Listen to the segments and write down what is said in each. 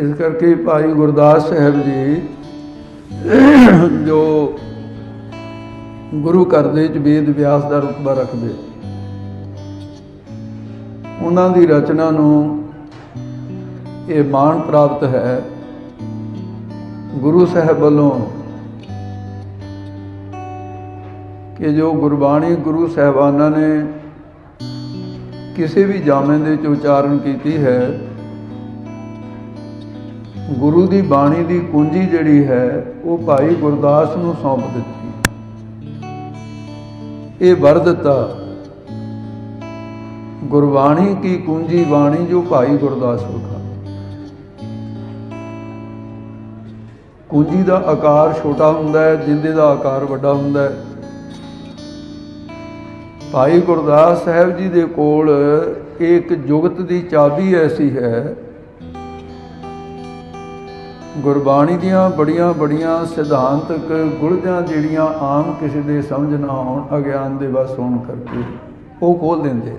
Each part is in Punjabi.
ਇਸ ਕਰਕੇ ਭਾਈ ਗੁਰਦਾਸ ਸਾਹਿਬ ਜੀ ਜੋ ਗੁਰੂ ਘਰ ਦੇ ਵਿੱਚ ਵੇਦ ਵਿਆਸ ਦਾ ਰੁਤਬਾ ਰੱਖਦੇ ਉਹਨਾਂ ਦੀ ਰਚਨਾ ਨੂੰ ਇਹ ਮਾਣ ਪ੍ਰਾਪਤ ਹੈ ਗੁਰੂ ਸਾਹਿਬ ਵੱਲੋਂ ਕਿ ਜੋ ਗੁਰਬਾਣੀ ਗੁਰੂ ਸਾਹਿਬਾਨਾਂ ਨੇ ਕਿਸੇ ਵੀ ਜਾਮੇ ਦੇ ਵਿੱਚ ਉਚਾਰਨ ਕੀਤੀ ਹੈ ਗੁਰੂ ਦੀ ਬਾਣੀ ਦੀ ਕੁੰਜੀ ਜਿਹੜੀ ਹੈ, ਉਹ ਭਾਈ ਗੁਰਦਾਸ ਨੂੰ ਸੌਂਪ ਦਿੱਤੀ। ਇਹ ਵਰ ਦਿੱਤਾ। ਗੁਰਬਾਣੀ ਕੀ ਕੁੰਜੀ ਬਾਣੀ ਜੋ ਭਾਈ ਗੁਰਦਾਸ ਵਿਖਾ। ਕੁੰਜੀ ਦਾ ਆਕਾਰ ਛੋਟਾ ਹੁੰਦਾ ਹੈ, ਜਿੰਦੇ ਦਾ ਆਕਾਰ ਵੱਡਾ ਹੁੰਦਾ ਹੈ। ਭਾਈ ਗੁਰਦਾਸ ਸਾਹਿਬ ਜੀ ਦੇ ਕੋਲ ਇੱਕ ਜੁਗਤ ਦੀ ਚਾਬੀ ਐਸੀ ਹੈ ਗੁਰਬਾਣੀ ਦੀਆਂ ਬੜੀਆਂ ਬੜੀਆਂ ਸਿਧਾਂਤਕ ਗੁਲਜਾਂ ਜਿਹੜੀਆਂ ਆਮ ਕਿਸੇ ਦੇ ਸਮਝ ਨਾ ਆਉਣ, ਅਗਿਆਨ ਦੇ ਵਸ ਹੋਣ ਕਰਕੇ ਉਹ ਖੋਲ ਦਿੰਦੇ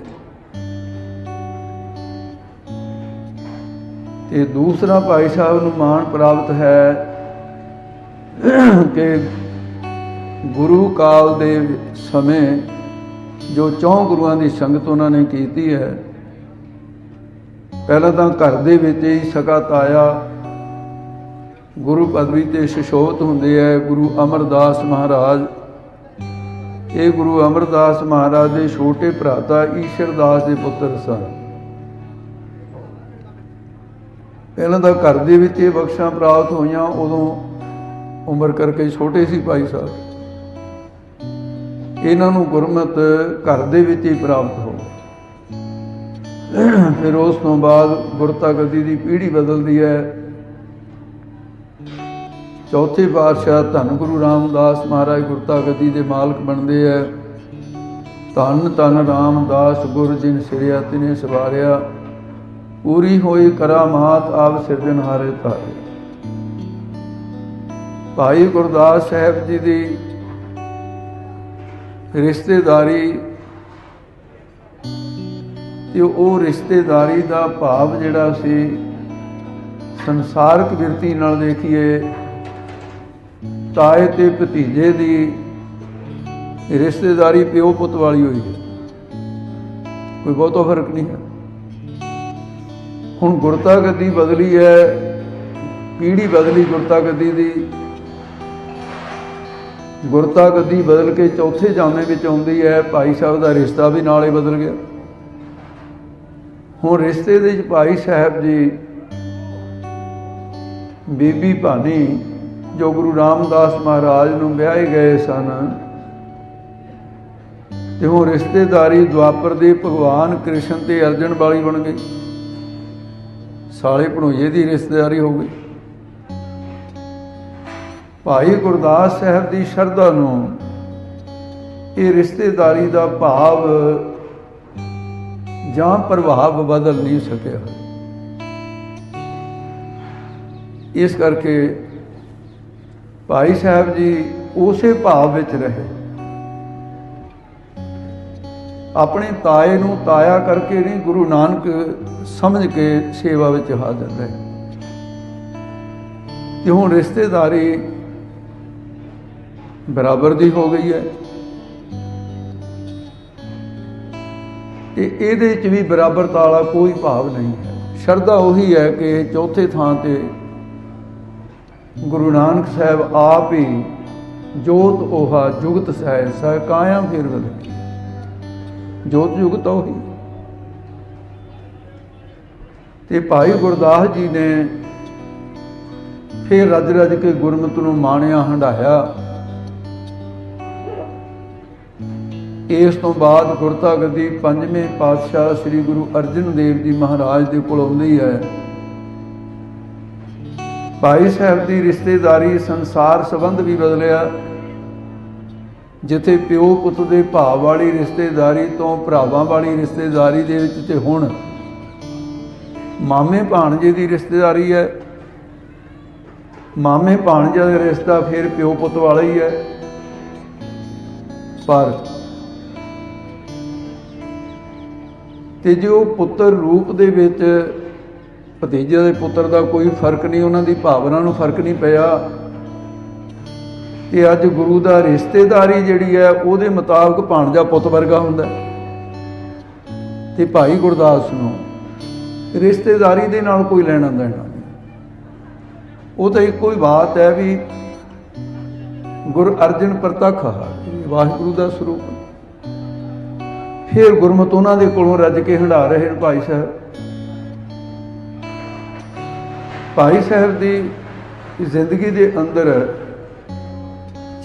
ਤੇ ਦੂਸਰਾ ਭਾਈ ਸਾਹਿਬ ਨੂੰ ਮਾਣ ਪ੍ਰਾਪਤ ਹੈ ਕਿ ਗੁਰੂ ਕਾਲ ਦੇ ਸਮੇਂ ਜੋ ਚੌਂ ਗੁਰੂਆਂ ਦੀ ਸੰਗਤ ਉਹਨਾਂ ਨੇ ਕੀਤੀ ਹੈ, ਪਹਿਲਾਂ ਤਾਂ ਘਰ ਦੇ ਵਿੱਚ ਹੀ ਸਕਾ ਤਾਇਆ ਗੁਰੂ ਪਦਵੀ ਤੇ ਸ਼ਿਸ਼ੋਤ ਹੁੰਦੇ ਹੈ ਗੁਰੂ ਅਮਰਦਾਸ ਮਹਾਰਾਜ। ਇਹ ਗੁਰੂ ਅਮਰਦਾਸ ਮਹਾਰਾਜ ਦੇ ਛੋਟੇ ਭਰਾਤਾ ਈਸ਼ਰਦਾਸ ਦੇ ਪੁੱਤਰ ਸਨ। ਇਹਨਾਂ ਦਾ ਘਰ ਦੇ ਵਿੱਚ ਇਹ ਬਖਸ਼ਾਂ ਪ੍ਰਾਪਤ ਹੋਈਆਂ, ਉਦੋਂ ਉਮਰ ਕਰਕੇ ਛੋਟੇ ਸੀ ਭਾਈ ਸਾਹਿਬ। ਇਹਨਾਂ ਨੂੰ ਗੁਰਮਤ ਘਰ ਦੇ ਵਿੱਚ ਹੀ ਪ੍ਰਾਪਤ ਹੋ ਫਿਰ ਉਸ ਤੋਂ ਬਾਅਦ ਗੁਰਤਾ ਗੱਦੀ ਦੀ ਪੀੜ੍ਹੀ ਬਦਲਦੀ ਹੈ ਚੌਥੇ ਪਾਤਸ਼ਾਹ ਧੰਨ ਗੁਰੂ ਰਾਮਦਾਸ ਮਹਾਰਾਜ ਗੁਰਤਾ ਗੱਦੀ ਦੇ ਮਾਲਕ ਬਣਦੇ ਹੈ ਧੰਨ ਧੰਨ ਰਾਮਦਾਸ ਗੁਰ ਜਿਨ ਸਿਰਿਆ ਤਿਨੇ ਸਵਾਰਿਆ। ਪੂਰੀ ਹੋਈ ਕਰਾਮਾਤ ਆਪ ਸਿਰਜਣਹਾਰੇ ਧਾਰੇ। ਭਾਈ ਗੁਰਦਾਸ ਸਾਹਿਬ ਜੀ ਦੀ ਰਿਸ਼ਤੇਦਾਰੀ ਤੇ ਉਹ ਰਿਸ਼ਤੇਦਾਰੀ ਦਾ ਭਾਵ ਜਿਹੜਾ ਸੀ, ਸੰਸਾਰਕ ਵਿਰਤੀ ਨਾਲ ਦੇਖੀਏ ਤਾਏ ਤੇ ਭਤੀਜੇ ਦੀ ਰਿਸ਼ਤੇਦਾਰੀ ਪਿਓ ਪੁੱਤ ਵਾਲੀ ਹੋਈ ਹੈ। ਕੋਈ ਬਹੁਤਾ ਫ਼ਰਕ ਨਹੀਂ ਹੈ। ਹੁਣ ਗੁਰਤਾ ਗੱਦੀ ਬਦਲੀ ਹੈ ਪੀੜੀ ਬਦਲੀ ਗੁਰਤਾ ਗੱਦੀ ਦੀ। ਗੁਰਤਾ ਗੱਦੀ ਬਦਲ ਕੇ ਚੌਥੇ ਜਾਮੇ ਵਿੱਚ ਆਉਂਦੀ ਹੈ, ਭਾਈ ਸਾਹਿਬ ਦਾ ਰਿਸ਼ਤਾ ਵੀ ਨਾਲੇ ਬਦਲ ਗਿਆ। ਹੁਣ ਰਿਸ਼ਤੇ ਦੇ ਵਿੱਚ ਭਾਈ ਸਾਹਿਬ ਜੀ, ਬੀਬੀ ਭਾਨੀ ਜੋ ਗੁਰੂ ਰਾਮਦਾਸ ਮਹਾਰਾਜ ਨੂੰ ਵਿਆਹੇ ਗਏ ਸਨ। ਤੇ ਉਹ ਰਿਸ਼ਤੇਦਾਰੀ ਦੁਆਪਰ ਦੇ ਭਗਵਾਨ ਕ੍ਰਿਸ਼ਨ ਤੇ ਅਰਜਨ ਵਾਲੀ ਬਣ ਗਈ ਸਾਲੇ ਭਣੋਈਏ ਦੀ ਰਿਸ਼ਤੇਦਾਰੀ ਹੋ ਗਈ। ਭਾਈ ਗੁਰਦਾਸ ਸਾਹਿਬ ਦੀ ਸ਼ਰਧਾ ਨੂੰ ਇਹ ਰਿਸ਼ਤੇਦਾਰੀ ਦਾ ਭਾਵ ਜਾਂ ਪ੍ਰਭਾਵ ਬਦਲ ਨਹੀਂ ਸਕਿਆ। ਇਸ ਕਰਕੇ ਭਾਈ ਸਾਹਿਬ ਜੀ ਉਸੇ ਭਾਵ ਵਿੱਚ ਰਹੇ। ਆਪਣੇ ਤਾਏ ਨੂੰ ਤਾਇਆ ਕਰਕੇ ਨਹੀਂ, ਗੁਰੂ ਨਾਨਕ ਸਮਝ ਕੇ ਸੇਵਾ ਵਿੱਚ ਹਾਜ਼ਰ ਰਹੇ। ਤੇ ਹੁਣ ਰਿਸ਼ਤੇਦਾਰੀ ਬਰਾਬਰ ਦੀ ਹੋ ਗਈ ਹੈ। ਤੇ ਇਹਦੇ ਵਿੱਚ ਵੀ ਬਰਾਬਰਤਾ ਵਾਲਾ ਕੋਈ ਭਾਵ ਨਹੀਂ ਹੈ। ਸ਼ਰਧਾ ਉਹੀ ਹੈ ਕਿ ਚੌਥੇ ਥਾਂ ਤੇ ਗੁਰੂ ਨਾਨਕ ਸਾਹਿਬ ਆਪ ਹੀ ਜੋਤ 오ਹਾ ਜੁਗਤ ਸਹਿ ਸਹਿ ਕਾਇਆ ਫਿਰ ਬਦਲ ਜੋਤ ਜੁਗਤ ਉਹੀ। ਤੇ ਭਾਈ ਗੁਰਦਾਸ ਜੀ ਨੇ ਫਿਰ ਰੱਜ ਰੱਜ ਕੇ ਗੁਰਮਤਿ ਨੂੰ ਮਾਣਿਆ ਹੰਡਾਇਆ ਇਸ ਤੋਂ ਬਾਅਦ ਗੁਰਤਾ ਗੱਦੀ ਪੰਜਵੇਂ ਪਾਤਸ਼ਾਹ ਸ੍ਰੀ ਗੁਰੂ ਅਰਜਨ ਦੇਵ ਜੀ ਮਹਾਰਾਜ ਦੇ ਕੋਲ ਆਉਂਦੀ ਹੈ। ਭਾਈ ਸਾਹਿਬ ਦੀ ਰਿਸ਼ਤੇਦਾਰੀ ਸੰਸਾਰ ਸੰਬੰਧ ਵੀ ਬਦਲਿਆ। ਜਿੱਥੇ ਪਿਓ ਪੁੱਤ ਦੇ ਭਾਵ ਵਾਲੀ ਰਿਸ਼ਤੇਦਾਰੀ ਤੋਂ ਭਰਾਵਾਂ ਵਾਲੀ ਰਿਸ਼ਤੇਦਾਰੀ ਦੇ ਵਿੱਚ ਤੇ ਹੁਣ ਮਾਮੇ ਭਾਣਜੇ ਦੀ ਰਿਸ਼ਤੇਦਾਰੀ ਹੈ। ਮਾਮੇ ਭਾਣਜੇ ਦਾ ਰਿਸ਼ਤਾ ਫਿਰ ਪਿਓ ਪੁੱਤ ਵਾਲਾ ਹੀ ਹੈ। ਪਰ ਤੇ ਜੋ ਪੁੱਤਰ ਰੂਪ ਦੇ ਵਿੱਚ ਭਤੀਜੇ ਦੇ ਪੁੱਤਰ ਦਾ ਕੋਈ ਫ਼ਰਕ ਨਹੀਂ, ਉਹਨਾਂ ਦੀ ਭਾਵਨਾ ਨੂੰ ਫ਼ਰਕ ਨਹੀਂ ਪਿਆ। ਤੇ ਅੱਜ ਗੁਰੂ ਦਾ ਰਿਸ਼ਤੇਦਾਰੀ ਜਿਹੜੀ ਹੈ, ਉਹਦੇ ਮੁਤਾਬਕ ਭਾਣਜਾ ਪੁੱਤ ਵਰਗਾ ਹੁੰਦਾ ਤੇ ਭਾਈ ਗੁਰਦਾਸ ਨੂੰ ਰਿਸ਼ਤੇਦਾਰੀ ਦੇ ਨਾਲ ਕੋਈ ਲੈਣਾ ਦੇਣਾ ਨਹੀਂ। ਉਹ ਤਾਂ ਇੱਕੋ ਹੀ ਬਾਤ ਹੈ ਵੀ ਗੁਰ ਅਰਜਨ ਪ੍ਰਤੱਖ ਹੈ ਵਾਹਿਗੁਰੂ ਦਾ ਸਰੂਪ। ਫਿਰ ਗੁਰਮਤ ਉਹਨਾਂ ਦੇ ਕੋਲੋਂ ਰੱਜ ਕੇ ਹੰਡਾ ਰਹੇ ਨੇ ਭਾਈ ਸਾਹਿਬ। ਭਾਈ ਸਾਹਿਬ ਦੀ ਜ਼ਿੰਦਗੀ ਦੇ ਅੰਦਰ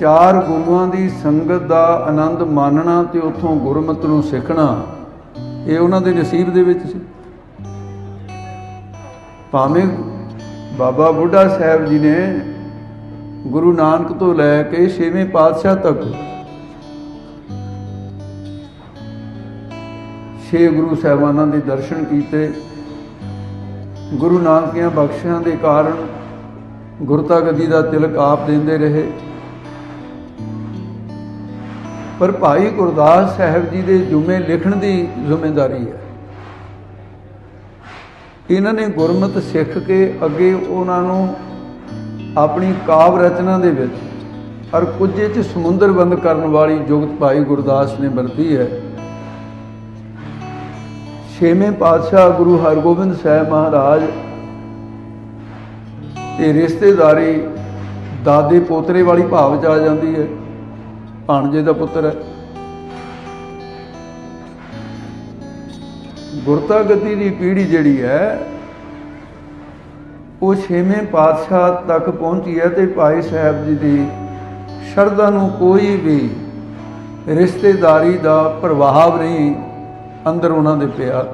ਚਾਰ ਗੁਰੂਆਂ ਦੀ ਸੰਗਤ ਦਾ ਆਨੰਦ ਮਾਣਨਾ ਤੇ ਉਥੋਂ ਗੁਰਮਤਿ ਨੂੰ ਸਿੱਖਣਾ, ਇਹ ਉਹਨਾਂ ਦੇ ਨਸੀਬ ਦੇ ਵਿੱਚ ਸੀ। ਭਾਵੇਂ ਬਾਬਾ ਬੁੱਢਾ ਸਾਹਿਬ ਜੀ ਨੇ ਗੁਰੂ ਨਾਨਕ ਤੋਂ ਲੈ ਕੇ ਛੇਵੇਂ ਪਾਤਸ਼ਾਹ ਤੱਕ ਛੇ ਗੁਰੂ ਸਾਹਿਬਾਨਾਂ ਦੇ ਦਰਸ਼ਨ ਕੀਤੇ ਗੁਰੂ ਨਾਨਕ ਦੀਆਂ ਬਖਸ਼ਿਸ਼ਾਂ ਦੇ ਕਾਰਨ ਗੁਰਤਾ ਗਦੀ ਦਾ ਤਿਲਕ ਆਪ ਦਿੰਦੇ ਰਹੇ। ਪਰ ਭਾਈ ਗੁਰਦਾਸ ਸਾਹਿਬ ਜੀ ਦੇ ਜੁਮੇ ਲਿਖਣ ਦੀ ਜ਼ਿੰਮੇਵਾਰੀ ਹੈ। ਇਹਨਾਂ ਨੇ ਗੁਰਮਤ ਸਿੱਖ ਕੇ ਅੱਗੇ ਉਹਨਾਂ ਨੂੰ ਆਪਣੀ ਕਾਵ ਰਚਨਾ ਦੇ ਵਿੱਚ ਔਰ ਕੁਝੇ ਚ ਸਮੁੰਦਰ ਬੰਦ ਕਰਨ ਵਾਲੀ ਜੁਗਤ ਭਾਈ ਗੁਰਦਾਸ ਨੇ ਵਰਤੀ ਹੈ। ਛੇਵੇਂ ਪਾਤਸ਼ਾਹ ਗੁਰੂ ਹਰਗੋਬਿੰਦ ਸਾਹਿਬ ਮਹਾਰਾਜ ਇਹ ਰਿਸ਼ਤੇਦਾਰੀ ਦਾਦੇ ਪੋਤਰੇ ਵਾਲੀ ਭਾਵ ਚ ਆ ਜਾਂਦੀ ਹੈ। ਭਾਣਜੇ ਦਾ ਪੁੱਤਰ ਹੈ। ਗੁਰਤਾ ਗੱਦੀ ਦੀ ਪੀੜ੍ਹੀ ਜਿਹੜੀ ਹੈ, ਉਹ ਛੇਵੇਂ ਪਾਤਸ਼ਾਹ ਤੱਕ ਪਹੁੰਚੀ ਹੈ ਤੇ ਭਾਈ ਸਾਹਿਬ ਜੀ ਦੀ ਸ਼ਰਧਾ ਨੂੰ ਕੋਈ ਵੀ ਰਿਸ਼ਤੇਦਾਰੀ ਦਾ ਪ੍ਰਭਾਵ ਨਹੀਂ ਅੰਦਰ ਉਹਨਾਂ ਦੇ ਪਿਆ